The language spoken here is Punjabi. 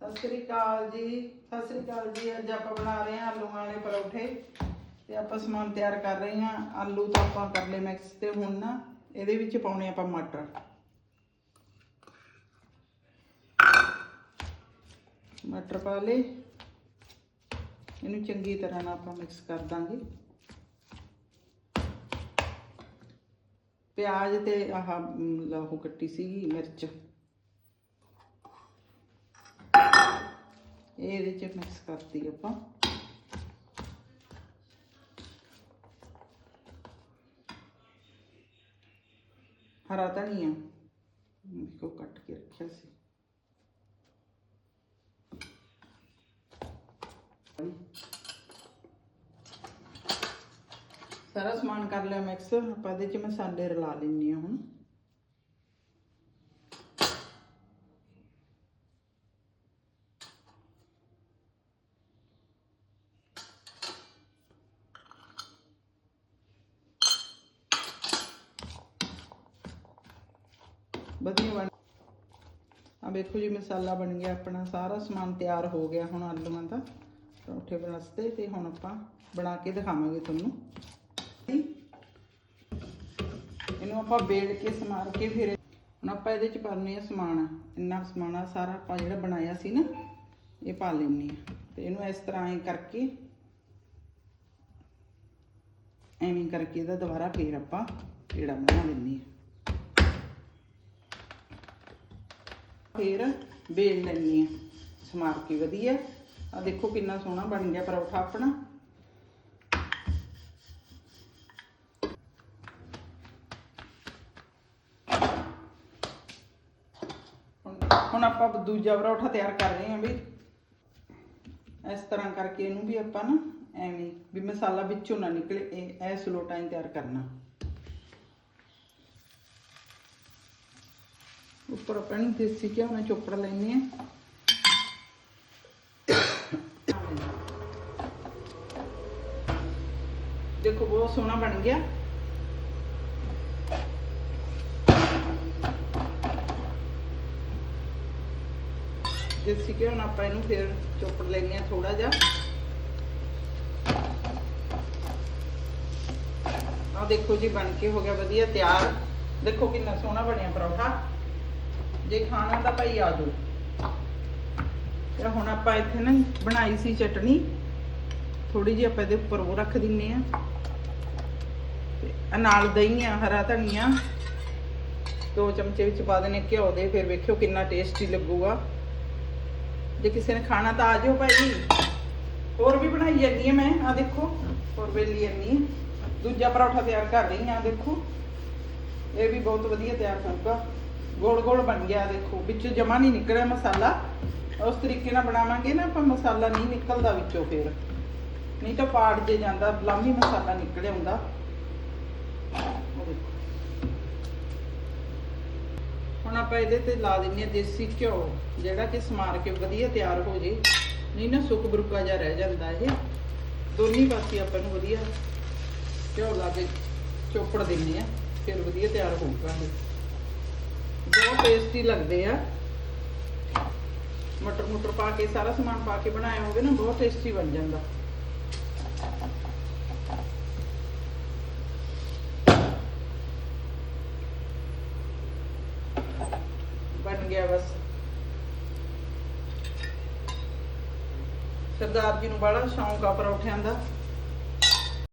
ਸਤਿ ਸ੍ਰੀ ਅਕਾਲ ਜੀ ਸਤਿ ਸ੍ਰੀ ਅਕਾਲ ਜੀ। ਅੱਜ ਆਪਾਂ ਬਣਾ ਰਹੇ ਹਾਂ ਆਲੂਆਂ ਵਾਲੇ ਪਰੌਠੇ ਤੇ ਆਪਾਂ ਸਮਾਨ ਤਿਆਰ ਕਰ ਰਹੇ ਹਾਂ। ਆਲੂ ਤਾਂ ਆਪਾਂ ਕਰ ਲਏ ਮਿਕਸ ਤੇ ਹੁਣ ਨਾ ਇਹਦੇ ਵਿੱਚ ਪਾਉਣੇ ਆਪਾਂ ਮਟਰ। ਮਟਰ ਪਾ ਲਏ। ਇਹਨੂੰ ਚੰਗੀ ਤਰ੍ਹਾਂ ਨਾਲ ਆਪਾਂ ਮਿਕਸ ਕਰ ਦਾਂਗੇ। ਪਿਆਜ਼ ਤੇ ਆਹ ਮ, ਲਾਹੂ ਕੱਟੀ ਸੀਗੀ ਮਿਰਚ। ਇਹ ਇਹਦੇ ਚ ਮਿਕਸ ਕਰਤੀ ਆਪਾਂ। ਹਰਾ ਧਨੀਆ ਦੇਖੋ, ਕੱਟ ਕੇ ਰੱਖਿਆ ਸੀ। ਸਾਰਾ ਸਮਾਨ ਕਰ ਲਿਆ ਮਿਕਸ ਆਪਾਂ ਇਹਦੇ ਚ ਮਸਾਲੇ ਰਲਾ ਲੈਣੇ ਆ ਹੁਣ। ਵਧੀਆ ਬਣ ਆ ਵੇਖੋ ਜੀ, ਮਸਾਲਾ ਬਣ ਗਿਆ ਆਪਣਾ। ਸਾਰਾ ਸਮਾਨ ਤਿਆਰ ਹੋ ਗਿਆ ਹੁਣ ਆਲੂਆਂ ਦਾ ਪਰੌਠੇ ਵਾਸਤੇ ਤੇ ਹੁਣ ਆਪਾਂ ਬਣਾ ਕੇ ਦਿਖਾਵਾਂਗੇ ਤੁਹਾਨੂੰ। ਇਹਨੂੰ ਆਪਾਂ ਬੇਲ ਕੇ ਸਮਾਰ ਕੇ ਫਿਰ ਹੁਣ ਆਪਾਂ ਇਹਦੇ ਚ ਪਾਉਣੇ ਆ ਸਮਾਨ। ਇੰਨਾ ਸਮਾਨ ਆ, ਸਾਰਾ ਆਪਾਂ ਜਿਹੜਾ ਬਣਾਇਆ ਸੀ ਨਾ, ਇਹ ਪਾ ਲੈਣੇ ਆ ਤੇ ਇਹਨੂੰ ਇਸ ਤਰ੍ਹਾਂ ਐ ਕਰਕੇ ਐਵੇਂ ਕਰਕੇ ਇਹਦਾ ਦੁਬਾਰਾ ਫੇਰ ਆਪਾਂ ਜਿਹੜਾ ਬਣਾ ਲੈਣੇ ਆ ਫਿਰ ਵੇਲ ਲੈਣੀ ਆ। ਸਮਾਰ ਕੇ ਵਧੀਆ। ਆ ਦੇਖੋ ਕਿੰਨਾ ਸੋਹਣਾ ਬਣ ਗਿਆ ਪਰੌਠਾ ਆਪਣਾ। ਹੁਣ- ਹੁਣ ਆਪਾਂ ਦੂਜਾ ਪਰੌਠਾ ਤਿਆਰ ਕਰ ਰਹੇ ਹਾਂ ਵੀ। ਇਸ ਤਰ੍ਹਾਂ ਕਰਕੇ ਇਹਨੂੰ ਵੀ ਆਪਾਂ ਨਾ ਐਵੇਂ ਵੀ ਮਸਾਲਾ ਵਿੱਚੋਂ ਨਾ ਨਿਕਲੇ। ਇਹ ਐ ਸਲੋ ਟਾਈਮ ਤਿਆਰ ਕਰਨਾ। ਉੱਪਰ ਆਪਾਂ ਨੂੰ ਦੇਸੀ ਘਿਓ ਨਾਲ ਚੋਪੜ ਲੈਣੇ ਆ ਦੇਖੋ, ਬਹੁਤ ਸੋਹਣਾ ਬਣ ਗਿਆ। ਦੇਸੀ ਘਿਓ ਨਾਲ ਆਪਾਂ ਇਹਨੂੰ ਫਿਰ ਚੋਪੜ ਲੈਣੇ ਆ ਥੋੜਾ ਜਿਹਾ। ਆ ਦੇਖੋ ਜੀ, ਬਣ ਕੇ ਹੋ ਗਿਆ ਵਧੀਆ ਤਿਆਰ। ਦੇਖੋ ਕਿੰਨਾ ਸੋਹਣਾ ਬਣਿਆ ਪਰੌਠਾ। ਜੇ ਖਾਣਾ ਤਾਂ ਭਾਈ ਆ ਜਾਓ ਤੇ ਹੁਣ ਆਪਾਂ ਇੱਥੇ ਨਾ ਬਣਾਈ ਸੀ ਚਟਨੀ ਥੋੜੀ ਜਿਹੀ ਆਪਾਂ ਇਹਦੇ ਉੱਪਰ ਉਹ ਰੱਖ ਦਿੰਨੇ ਆ। ਤੇ ਆਹ ਨਾਲ ਦਹੀਂ ਆ ਹਰਾ ਧਨੀਆ, ਦੋ ਚਮਚੇ ਵਿੱਚ ਪਾ ਦੇਣੇ ਘਿਓ ਦੇ, ਫਿਰ ਵੇਖਿਓ ਕਿੰਨਾ ਟੇਸਟੀ ਲੱਗੂਗਾ। ਜੇ ਕਿਸੇ ਨੇ ਖਾਣਾ ਤਾਂ ਆ ਜਾਓ ਭਾਈ। ਹੋਰ ਵੀ ਬਣਾਈ ਜਾਂਦੀ ਆ ਮੈਂ ਆ ਦੇਖੋ, ਹੋਰ ਵੇਲੀ ਜਾਂਦੀ ਆ। ਦੂਜਾ ਪਰੌਠਾ ਤਿਆਰ ਕਰ ਰਹੀ ਆ ਦੇਖੋ। ਇਹ ਵੀ ਬਹੁਤ ਵਧੀਆ ਤਿਆਰ ਹੋਊਗਾ ਗੋਲ ਗੋਲ ਬਣ ਗਿਆ, ਦੇਖੋ। ਵਿੱਚੋਂ ਜਮਾ ਨਹੀਂ ਨਿਕਲਿਆ ਮਸਾਲਾ। ਉਸ ਤਰੀਕੇ ਨਾਲ ਬਣਾਵਾਂਗੇ ਨਾ ਆਪਾਂ, ਮਸਾਲਾ ਨਹੀਂ ਨਿਕਲਦਾ ਵਿੱਚੋਂ ਫਿਰ। ਨਹੀਂ ਤਾਂ ਪਾੜ ਜੇ ਜਾਂਦਾ, ਲਾਮੀ ਮਸਾਲਾ ਨਿਕਲ ਆਉਂਦਾ ਹੁਣ ਆਪਾਂ ਇਹਦੇ ਤੇ ਲਾ ਦਿੰਨੇ ਆ ਦੇਸੀ ਘਿਓ, ਜਿਹੜਾ ਕਿ ਸਮਾਰ ਕੇ ਵਧੀਆ ਤਿਆਰ ਹੋ ਜੇ। ਨਹੀਂ ਨਾ ਸੁੱਕ ਬਰੁਕਾ ਜਿਹਾ ਰਹਿ ਜਾਂਦਾ ਇਹ। ਦੋਨੀ ਪਾਸੇ ਆਪਾਂ ਨੂੰ ਵਧੀਆ ਘਿਓ ਲਾ ਕੇ ਚੋਪੜ ਦਿੰਨੇ ਆ, ਫਿਰ ਵਧੀਆ ਤਿਆਰ ਹੋਊਗਾ ਇਹ। ਬਹੁਤ ਟੇਸਟੀ ਲੱਗਦੇ ਆ। ਮਟਰ ਮੁਟਰ ਪਾ ਕੇ, ਸਾਰਾ ਸਮਾਨ ਪਾ ਕੇ ਬਣਾਇਆ ਹੋਵੇ ਨਾ, ਬਹੁਤ ਟੇਸਟੀ ਬਣ ਜਾਂਦਾ। ਬਣ ਗਿਆ ਬਸ। ਸਰਦਾਰ ਜੀ ਨੂੰ ਬੜਾ ਸ਼ੌਂਕ ਆ ਪਰੌਠਿਆਂ ਦਾ।